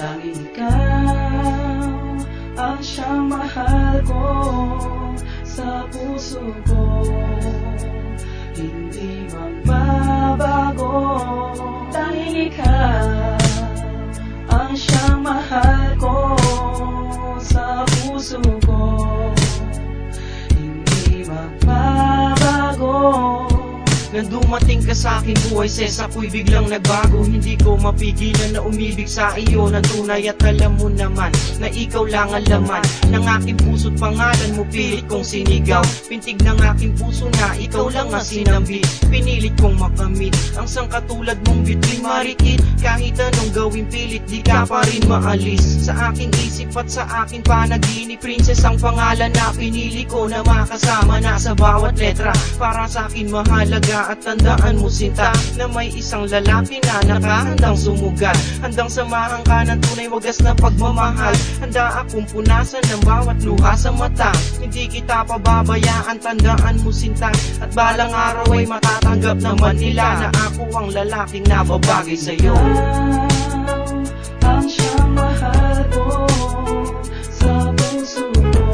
Tanging ikaw. Ang siyang mahal ko Nang dumating ka sa aking buhay, ses ako'y biglang nagbago. Hindi ko mapigilan na umibig sa iyo ng tunay At alam mo naman na ikaw lang ang laman Ng aking puso't pangalan mo. Pilit kong sinigaw Pintig ng aking puso na ikaw lang ang sinambi. Pinilit kong makamit ang sangkatulad mong bituin marikit. Kahit anong gawin pilit di ka pa rin maalis. Sa aking isip at sa aking panaginip Princess ang pangalan na pinili ko na makasama na sa bawat letra. Para sa akin mahalaga at tandaan mo sinta Na may isang lalaki na nakahandang sumugal. Handang samahan ka ng tunay wagas na pagmamahal. Handa akong punasan ng bawat luha sa mata. Hindi kita pababayaan, tandaan mo sinta. At balang araw ay matatanggap naman nila Na ako ang lalaking nababagay sa'yo. Ikaw ang siyang mahal ko sa puso ko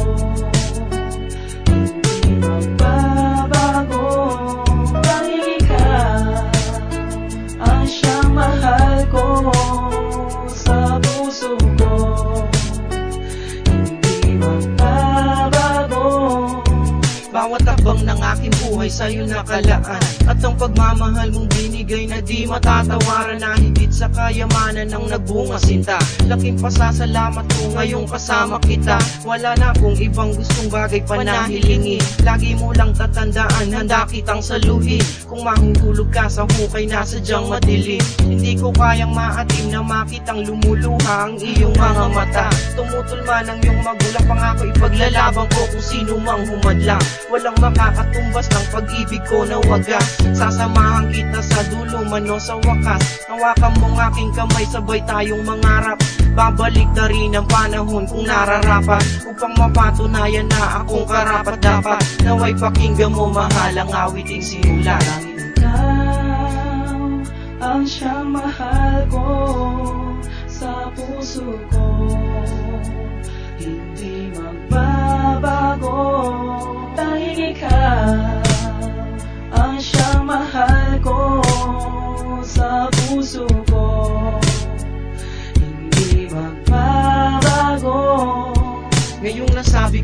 Hindi magbabago. Tanging ikaw ang siyang ko sa puso ko. Hindi Bawat abang ng aking buhay sa'yo nakalaan. At ang pagmamahal mong binigay na di matatawaran Na higit sa kayamanan ng nagbunga sinta. Laking pasasalamat ko ngayong kasama kita. Wala na akong ibang gustong bagay pa na hilingin. Lagi mo lang tatandaan, handa kitang saluhin. Kung mahuhulog ka sa hukay na sadyang madilim. Hindi ko kayang maatim na makitang lumuluha ang iyong mga mata. Tumutulma ng iyong magulang pangako ipaglalaban ko kung sino mang humadlang Walang makakatumbas ng pag-ibig ko na wagas. Sasamahan kita sa dulo man o sa wakas. Nawakan mong aking kamay sabay tayong mangarap. Babalik na rin ang panahon kung nararapat. Upang mapatunayan na akong karapat dapat. Naway pakinggan mo mahal ang awiting Tanging ikaw ang siyang mahal ko sa puso ko. Hindi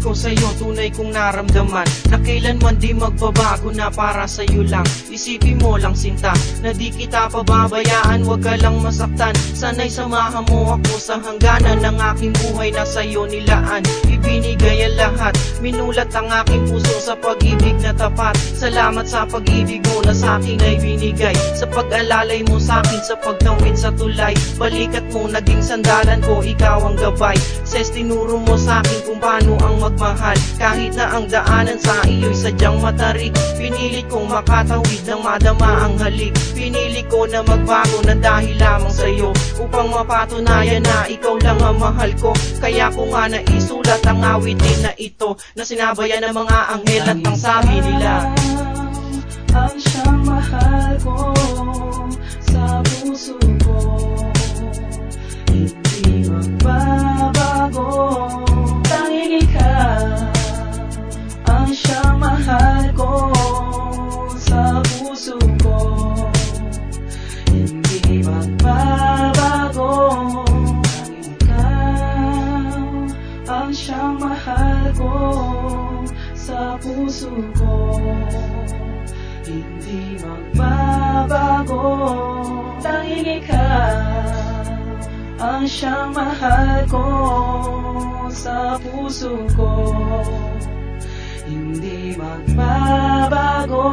ko sa'yo, tunay kong naramdaman Na kailanman di magbabago na para sa'yo lang. Isipin mo lang sinta, na di kita pababayaan. Huwag ka lang masaktan, sana'y samahan mo ako Sa hangganan ng aking buhay na sa'yo nilaan. Ibinigay ang lahat, minulat ang aking puso sa pag-ibig na tapat. Salamat sa pag-ibig mo na sa akin ay binigay. Sa pag-alalay mo sa akin sa pagtawid sa tulay. Balikat mo naging sandalan ko, ikaw ang gabay. Ses tinuro mo sa akin kung paano ang magmahal. Kahit na ang daanan sa iyo'y sadyang matarik Pinilit kong makatawid ng madama ang halik. Pinili ko na magbago na dahil lamang sa'yo Upang mapatunayan na ikaw lang ang mahal ko. Kaya ko nga naisulat ang awitin na ito Na sinabayan ng mga anghel at ang sabi nila. Ang siyang mahal ko sa puso ko. Hindi magbabago puso ko. Hindi magbabago ikaw ang siyang mahal ko sa puso ko. Hindi magbabago Tanging ikaw ang siyang mahal ko sa puso ko. Hindi magbabago